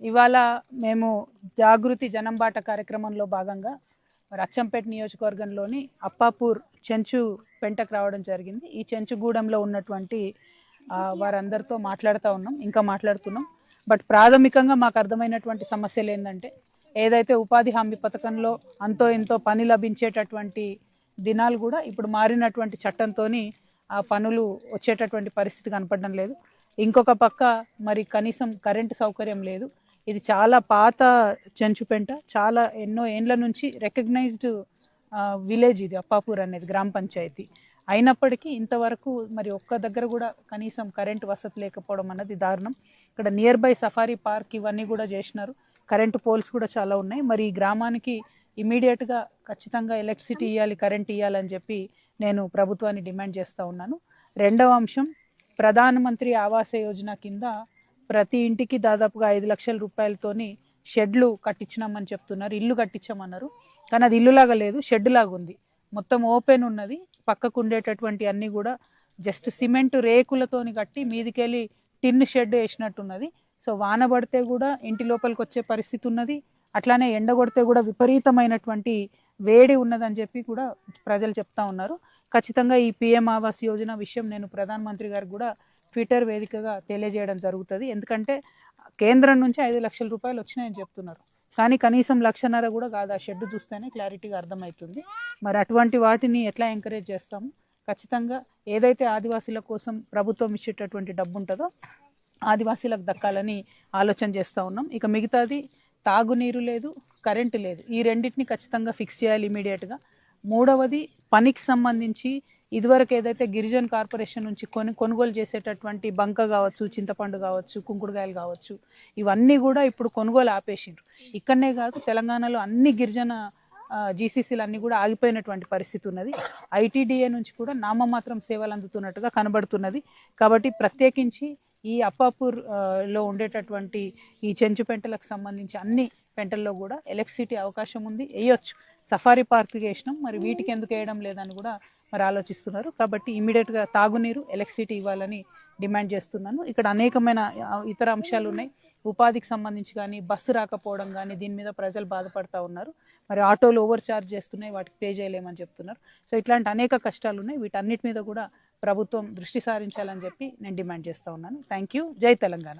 ఇవాళ మేము జాగృతి జనంబాట కార్యక్రమంలో భాగంగా మరి అచ్చంపేట నియోజకవర్గంలోని అప్పాపూర్ చెంచు పెంటకు రావడం జరిగింది. ఈ చెంచుగూడెంలో ఉన్నటువంటి వారందరితో మాట్లాడుతూ ఉన్నాం ఇంకా మాట్లాడుతున్నాం బట్ ప్రాథమికంగా మాకు అర్థమైనటువంటి సమస్యలు ఏంటంటే ఏదైతే ఉపాధి హామీ పథకంలో అంతో ఎంతో పని లభించేటటువంటి దినాలు కూడా ఇప్పుడు మారినటువంటి చట్టంతోని ఆ పనులు వచ్చేటటువంటి పరిస్థితి కనపడడం లేదు. ఇంకొక పక్క మరి కనీసం కరెంటు సౌకర్యం లేదు. ఇది చాలా పాత చెంచుపెంట చాలా ఎన్నో ఏండ్ల నుంచి రికగ్నైజ్డ్ విలేజ్ ఇది అప్పాపూర్ అనేది గ్రామ పంచాయతీ. అయినప్పటికీ ఇంతవరకు మరి ఒక్క దగ్గర కూడా కనీసం కరెంట్ వసతి లేకపోవడం అన్నది దారుణం. ఇక్కడ నియర్ బై సఫారీ పార్క్ ఇవన్నీ కూడా చేసినారు. కరెంటు పోల్స్ కూడా చాలా ఉన్నాయి. మరి ఈ గ్రామానికి ఇమీడియట్గా ఖచ్చితంగా ఎలక్ట్రిసిటీ ఇవ్వాలి కరెంట్ ఇవ్వాలని చెప్పి నేను ప్రభుత్వాన్ని డిమాండ్ చేస్తూ ఉన్నాను. రెండవ అంశం ప్రధానమంత్రి ఆవాస యోజన కింద ప్రతి ఇంటికి దాదాపుగా ఐదు లక్షల రూపాయలతోని షెడ్లు కట్టించినామని చెప్తున్నారు. ఇల్లు కట్టించామన్నారు. కానీ అది ఇల్లులాగా లేదు షెడ్ లాగా ఉంది. మొత్తం ఓపెన్ ఉన్నది. పక్కకు ఉండేటటువంటి అన్నీ కూడా జస్ట్ సిమెంట్ రేకులతోని కట్టి మీదికెళ్ళి టిన్ షెడ్ వేసినట్టున్నది. సో వాన పడితే కూడా ఇంటి లోపలికి వచ్చే పరిస్థితి ఉన్నది. అట్లానే ఎండ కొడితే కూడా విపరీతమైనటువంటి వేడి ఉన్నదని చెప్పి కూడా ప్రజలు చెప్తా ఉన్నారు. ఖచ్చితంగా ఈ పిఎం ఆవాస్ యోజన విషయం నేను ప్రధానమంత్రి గారికి కూడా ట్విట్టర్ వేదికగా తెలియజేయడం జరుగుతుంది. ఎందుకంటే కేంద్రం నుంచి ఐదు లక్షల రూపాయలు వచ్చినాయని చెప్తున్నారు. కానీ కనీసం లక్షన్నర కూడా కాదు. ఆ షెడ్ చూస్తేనే క్లారిటీగా అర్థమవుతుంది. మరి అటువంటి వాటిని ఎట్లా ఎంకరేజ్ చేస్తాము? ఖచ్చితంగా ఏదైతే ఆదివాసీల కోసం ప్రభుత్వం ఇచ్చేటటువంటి డబ్బు ఉంటుందో ఆదివాసీలకు దక్కాలని ఆలోచన చేస్తూ ఉన్నాం. ఇక మిగతాది తాగునీరు లేదు కరెంటు లేదు. ఈ రెండింటిని ఖచ్చితంగా ఫిక్స్ చేయాలి ఇమీడియట్గా. మూడవది పనికి సంబంధించి ఇదివరకు ఏదైతే గిరిజన్ కార్పొరేషన్ నుంచి కొని కొనుగోలు చేసేటటువంటి బంక కావచ్చు చింతపండు కావచ్చు కుంకుడుకాయలు కావచ్చు ఇవన్నీ కూడా ఇప్పుడు కొనుగోలు ఆపేసిండ్రు. ఇక్కడనే కాదు తెలంగాణలో అన్ని గిరిజన జీసీసీలు అన్నీ కూడా ఆగిపోయినటువంటి పరిస్థితి ఉన్నది. ఐటీడీఏ నుంచి కూడా నామమాత్రం సేవలు అందుతున్నట్టుగా కనబడుతున్నది. కాబట్టి ప్రత్యేకించి ఈ అప్పాపూర్లో ఉండేటటువంటి ఈ చెంచు పెంటలకు సంబంధించి అన్ని పెంటల్లో కూడా ఎలక్ట్రిసిటీ అవకాశం ఉంది. వేయొచ్చు. సఫారీ పార్క్ వేసినాం మరి వీటికి ఎందుకు వేయడం లేదని కూడా మరి ఆలోచిస్తున్నారు. కాబట్టి ఇమీడియట్గా తాగునీరు ఎలక్ట్రిసిటీ ఇవ్వాలని డిమాండ్ చేస్తున్నాను. ఇక్కడ అనేకమైన ఇతర అంశాలు ఉన్నాయి. ఉపాధికి సంబంధించి కానీ బస్సు రాకపోవడం కానీ దీని మీద ప్రజలు బాధపడతా ఉన్నారు. మరి ఆటోలు ఓవర్ ఛార్జ్ చేస్తున్నాయి వాటికి పే చేయలేమని చెప్తున్నారు. సో ఇట్లాంటి అనేక కష్టాలు ఉన్నాయి. వీటన్నిటి మీద కూడా ప్రభుత్వం దృష్టి సారించాలని చెప్పి నేను డిమాండ్ చేస్తూ ఉన్నాను. థ్యాంక్ యూ జై తెలంగాణ.